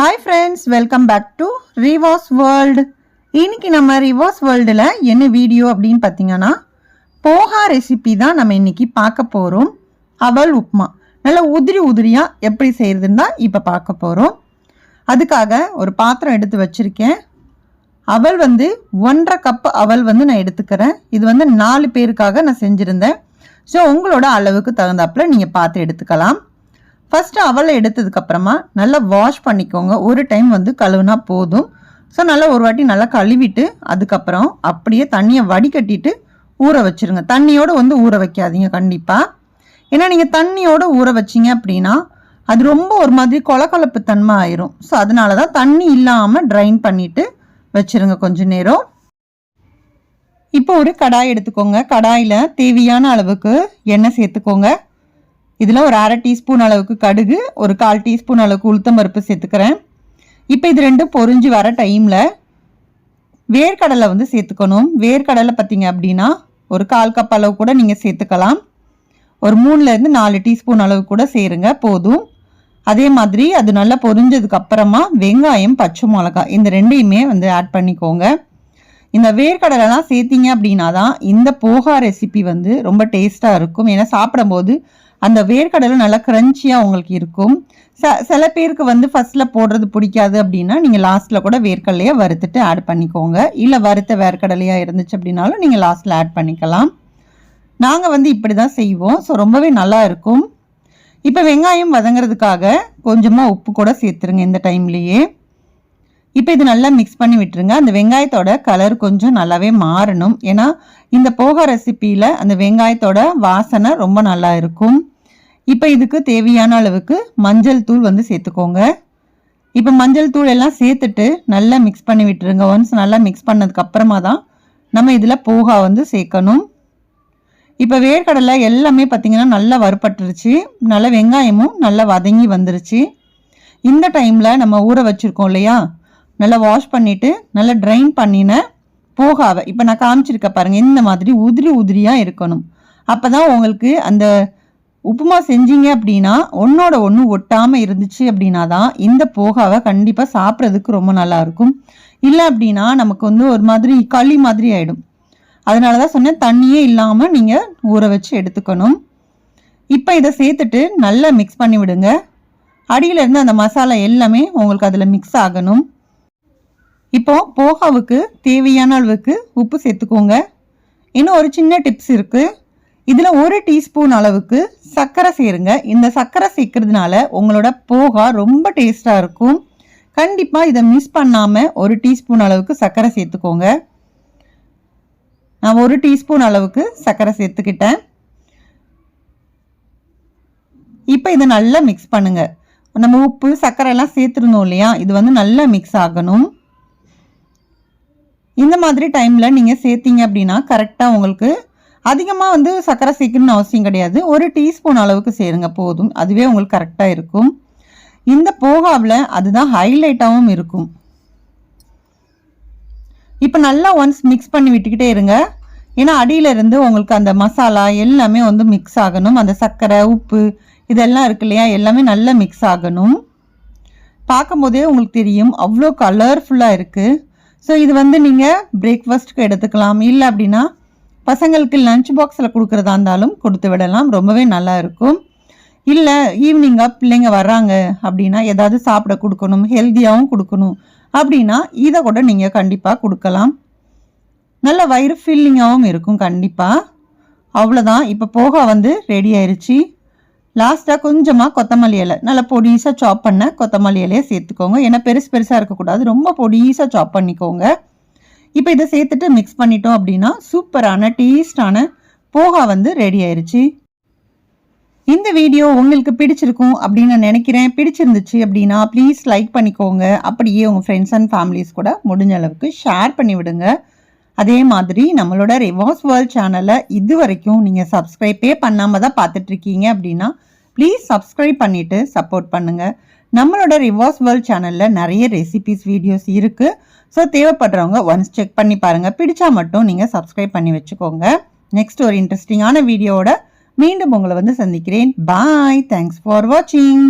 Hi friends welcome back to Rivas world இன்னைக்கு நம்ம ரிவாஸ் வேர்ல்டில் என்ன வீடியோ அப்படின்னு பார்த்தீங்கன்னா போஹா ரெசிபி தான் நம்ம இன்னைக்கு பார்க்க போகிறோம் அவல் உப்புமா நல்லா உதிரி உதிரியாக எப்படி செய்கிறதுன்னு தான் இப்போ பார்க்க போகிறோம் அதுக்காக ஒரு பாத்திரம் எடுத்து வச்சுருக்கேன். அவல் வந்து ஒன்றரை கப் அவல் வந்து நான் எடுத்துக்கிறேன். இது வந்து நாலு பேருக்காக நான் செஞ்சுருந்தேன். ஸோ உங்களோட அளவுக்கு தகுந்தாப்புல நீங்கள் பார்த்து எடுத்துக்கலாம். ஃபஸ்ட்டு அவலை எடுத்ததுக்கப்புறமா நல்லா வாஷ் பண்ணிக்கோங்க. ஒரு டைம் வந்து கழுவுனா போதும். ஸோ நல்லா ஒரு வாட்டி நல்லா கழுவிட்டு அதுக்கப்புறம் அப்படியே தண்ணியை வடிகட்டிட்டு ஊற வச்சுருங்க. தண்ணியோடு வந்து ஊற வைக்காதீங்க கண்டிப்பாக ஏன்னா நீங்கள் தண்ணியோடு ஊற வச்சிங்க அப்படின்னா அது ரொம்ப ஒரு மாதிரி கொலக்கலப்பு தன்மை ஆயிரும். ஸோ அதனால தான் தண்ணி இல்லாமல் ட்ரைன் பண்ணிவிட்டு வச்சுருங்க கொஞ்ச நேரம். இப்போ ஒரு கடாய் எடுத்துக்கோங்க. கடாயில் தேவையான அளவுக்கு எண்ணெய் சேர்த்துக்கோங்க. இதில் ஒரு அரை டீஸ்பூன் அளவுக்கு கடுகு ஒரு கால் டீஸ்பூன் அளவுக்கு உளுத்தம் பருப்பு சேர்த்துக்கிறேன். இப்போ இது ரெண்டும் பொறிஞ்சு வர டைமில் வேர்க்கடலை வந்து சேர்த்துக்கணும். வேர்க்கடலை பார்த்தீங்க அப்படின்னா ஒரு கால் கப் அளவு கூட நீங்கள் சேர்த்துக்கலாம். ஒரு மூணுலேருந்து நாலு டீஸ்பூன் அளவு கூட சேருங்க போதும். அதே மாதிரி அது நல்லா பொரிஞ்சதுக்கு அப்புறமா வெங்காயம் பச்சை மிளகா இந்த ரெண்டையுமே வந்து ஆட் பண்ணிக்கோங்க. இந்த வேர்க்கடலைலாம் சேர்த்திங்க அப்படின்னா தான் இந்த போகா ரெசிபி வந்து ரொம்ப டேஸ்ட்டாக இருக்கும். ஏன்னா சாப்பிடும்போது அந்த வேர்க்கடலை நல்லா க்ரன்ச்சியாக உங்களுக்கு இருக்கும். ச சில பேருக்கு வந்து ஃபஸ்ட்டில் போடுறது பிடிக்காது அப்படின்னா நீங்கள் லாஸ்ட்டில் கூட வேர்க்கடலையை வறுத்துட்டு ஆட் பண்ணிக்கோங்க. இல்லை வறுத்த வேர்க்கடலையாக இருந்துச்சு அப்படின்னாலும் நீங்கள் லாஸ்ட்டில் ஆட் பண்ணிக்கலாம். நாங்கள் வந்து இப்படி தான் செய்வோம். ஸோ ரொம்பவே நல்லா இருக்கும். இப்போ வெங்காயம் வதங்குறதுக்காக கொஞ்சமாக உப்பு கூட சேர்த்துருங்க இந்த டைம்லேயே இப்போ இது நல்லா மிக்ஸ் பண்ணி விட்டுருங்க. அந்த வெங்காயத்தோட கலர் கொஞ்சம் நல்லாவே மாறணும். ஏன்னா இந்த போக ரெசிப்பியில் அந்த வெங்காயத்தோட வாசனை ரொம்ப நல்லா இருக்கும். இப்போ இதுக்கு தேவையான அளவுக்கு மஞ்சள் தூள் வந்து சேர்த்துக்கோங்க. இப்போ மஞ்சள் தூள் எல்லாம் சேர்த்துட்டு நல்லா மிக்ஸ் பண்ணி விட்டுருங்க. ஒன்ஸ் நல்லா மிக்ஸ் பண்ணதுக்கு அப்புறமா தான் நம்ம இதில் போகா வந்து சேர்க்கணும். இப்போ வேர்க்கடலை எல்லாமே பார்த்திங்கன்னா நல்லா வறுப்பட்டுருச்சு நல்லா வெங்காயமும் நல்லா வதங்கி வந்துருச்சு. இந்த டைமில் நம்ம ஊற வச்சுருக்கோம் இல்லையா? நல்லா வாஷ் பண்ணிவிட்டு நல்லா ட்ரைன் பண்ணின போகாவை. இப்போ நான் காமிச்சிருக்க பாருங்கள் இந்த மாதிரி உதிரி உதிரியாக இருக்கணும். அப்போ தான் உங்களுக்கு அந்த உப்புமா செஞ்சீங்க அப்படின்னா ஒன்றோட ஒன்று ஒட்டாமல் இருந்துச்சு அப்படின்னா தான் இந்த போகாவை கண்டிப்பாக சாப்பிட்றதுக்கு ரொம்ப நல்லாயிருக்கும் இல்லை அப்படின்னா நமக்கு வந்து ஒரு மாதிரி களி மாதிரி ஆகிடும் அதனால தான் சொன்னேன் தண்ணியே இல்லாமல் நீங்கள் ஊற வச்சு எடுத்துக்கணும். இப்போ இதை சேர்த்துட்டு நல்லா மிக்ஸ் பண்ணி விடுங்க. அடியிலேருந்து அந்த மசாலா எல்லாமே உங்களுக்கு அதில் மிக்ஸ் ஆகணும். இப்போ போகாவுக்கு தேவையான அளவுக்கு உப்பு சேர்த்துக்கோங்க. இன்னும் ஒரு சின்ன டிப்ஸ் இருக்குது இதில் ஒரு டீஸ்பூன் அளவுக்கு சர்க்கரை சேருங்க. இந்த சர்க்கரை சேர்க்கறதுனால உங்களோட போகா ரொம்ப டேஸ்ட்டாக இருக்கும். கண்டிப்பாக இதை மிஸ் பண்ணாமல் ஒரு டீஸ்பூன் அளவுக்கு சர்க்கரை சேர்த்துக்கோங்க. நான் ஒரு டீஸ்பூன் அளவுக்கு சர்க்கரை சேர்த்துக்கிட்டேன். இப்போ இதை நல்லா மிக்ஸ் பண்ணுங்கள் நம்ம உப்பு சர்க்கரை எல்லாம் சேர்த்துருந்தோம் இல்லையா? இது வந்து நல்லா மிக்ஸ் ஆகணும். இந்த மாதிரி டைமில் நீங்கள் சேர்த்திங்க அப்படின்னா கரெக்டாக உங்களுக்கு அதிகமாக வந்து சர்க்கரை சேர்க்கணும்னு அவசியம் கிடையாது. ஒரு டீஸ்பூன் அளவுக்கு சேருங்க போதும். அதுவே உங்களுக்கு கரெக்டாக இருக்கும். இந்த போகாவில் அதுதான் ஹைலைட்டாகவும் இருக்கும். இப்போ நல்லா ஒன்ஸ் மிக்ஸ் பண்ணி விட்டுக்கிட்டே இருங்க. ஏன்னா அடியிலிருந்து உங்களுக்கு அந்த மசாலா எல்லாமே வந்து மிக்ஸ் ஆகணும். அந்த சர்க்கரை உப்பு இதெல்லாம் இருக்கு இல்லையா? எல்லாமே நல்லா மிக்ஸ் ஆகணும். பார்க்கும்போதே உங்களுக்கு தெரியும். அவ்வளோ கலர்ஃபுல்லாக இருக்குது ஸோ இது வந்து நீங்கள் பிரேக்ஃபாஸ்ட்டுக்கு எடுத்துக்கலாம். இல்லை அப்படின்னா பசங்களுக்கு லஞ்ச் பாக்ஸில் கொடுக்குறதா இருந்தாலும் கொடுத்து விடலாம். ரொம்பவே நல்லா இருக்கும். இல்லை ஈவினிங்காக பிள்ளைங்க வர்றாங்க அப்படின்னா ஏதாவது சாப்பிட கொடுக்கணும் ஹெல்த்தியாகவும் கொடுக்கணும் அப்படின்னா இதை கூட நீங்கள் கண்டிப்பாக கொடுக்கலாம். நல்ல வயிறு ஃபில்லிங்காகவும் இருக்கும் கண்டிப்பாக அவ்வளோதான் இப்போ போக வந்து ரெடி ஆயிடுச்சு லாஸ்ட்டாக கொஞ்சமாக கொத்தமல்லி இலை. நல்லா பொடிசாக சாப் பண்ண கொத்தமல்லி இலையை சேர்த்துக்கோங்க. ஏன்னா பெருசு பெருசாக இருக்கக்கூடாது. ரொம்ப பொடிசாக சாப் பண்ணிக்கோங்க. இப்போ இதை சேர்த்துட்டு மிக்ஸ் பண்ணிட்டோம் அப்படின்னா சூப்பரான டேஸ்டான போகா வந்து ரெடி ஆயிடுச்சு இந்த வீடியோ உங்களுக்கு பிடிச்சிருக்கும் அப்படின்னு நான் நினைக்கிறேன். பிடிச்சிருந்துச்சு அப்படின்னா ப்ளீஸ் லைக் பண்ணிக்கோங்க. அப்படியே உங்கள் ஃப்ரெண்ட்ஸ் அண்ட் ஃபேமிலிஸ் கூட முடிஞ்ச அளவுக்கு ஷேர் பண்ணி விடுங்க அதே மாதிரி நம்மளோட ரிவாஸ் வேர்ல்ட் சேனலை இது வரைக்கும் நீங்கள் சப்ஸ்கிரைப்பே பண்ணாமல் தான் பார்த்துட்ருக்கீங்க அப்படின்னா ப்ளீஸ் சப்ஸ்கிரைப் பண்ணிவிட்டு சப்போர்ட் பண்ணுங்கள் நம்மளோட ரிவாஸ் வேர்ல்ட் சேனலில் நிறைய ரெசிபிஸ் வீடியோஸ் இருக்குது ஸோ தேவைப்படுறவங்க ஒன்ஸ் செக் பண்ணி பாருங்கள் பிடிச்சா மட்டும் நீங்கள் சப்ஸ்கிரைப் பண்ணி வச்சுக்கோங்க. நெக்ஸ்ட் ஒரு இன்ட்ரெஸ்டிங்கான வீடியோவோட மீண்டும் உங்களை வந்து சந்திக்கிறேன். பாய் தேங்க்ஸ் ஃபார் வாட்சிங்